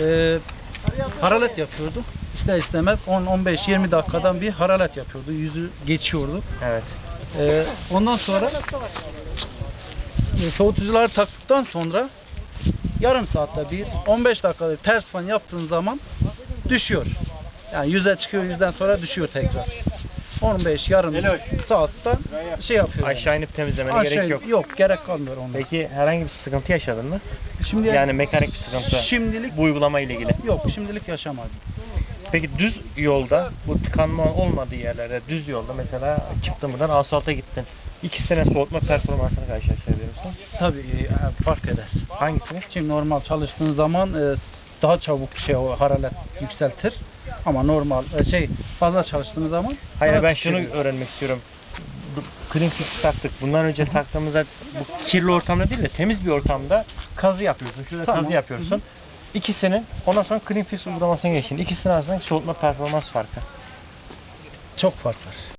e, hararet yapıyordu. İster istemez 10-15-20 dakikadan bir hararet yapıyordu. Yüzü geçiyordu. Evet. E, ondan sonra e, soğutucuları taktıktan sonra yarım saatte bir 15 dakikada ters fan yaptığın zaman düşüyor. Yani yüze çıkıyor yüzden sonra düşüyor tekrar. 15 yarım saatte şey yapıyor. yani. Aşağı inip temizlemene Aşağı- gerek yok. Yok gerek kalmıyor onda. Peki herhangi bir sıkıntı yaşadın mı? Şimdi Yani mekanik bir sıkıntı. şimdilik Bu uygulama ile ilgili. yok şimdilik yaşamadım. Peki düz yolda bu tıkanma olmadığı yerlerde düz yolda mesela çıktın buradan asfalta gittin. İki sene soğutma performansını karşılaştırabilir misin? Tabii e, fark eder. Hangisini? Şimdi normal çalıştığın zaman e, daha çabuk şey o hararet yükseltir. Ama normal e, şey fazla çalıştığın zaman Hayır daha ben şunu düşürüyor. öğrenmek istiyorum. Clean Fix taktık. Bundan önce taktığımızda bu kirli ortamda değil de temiz bir ortamda kazı yapıyorsun. Şurada Tamam. kazı yapıyorsun. İkisinin ondan sonra Clean Fix uygulamasına geçin. İkisinin arasındaki soğutma performans farkı. çok fark var.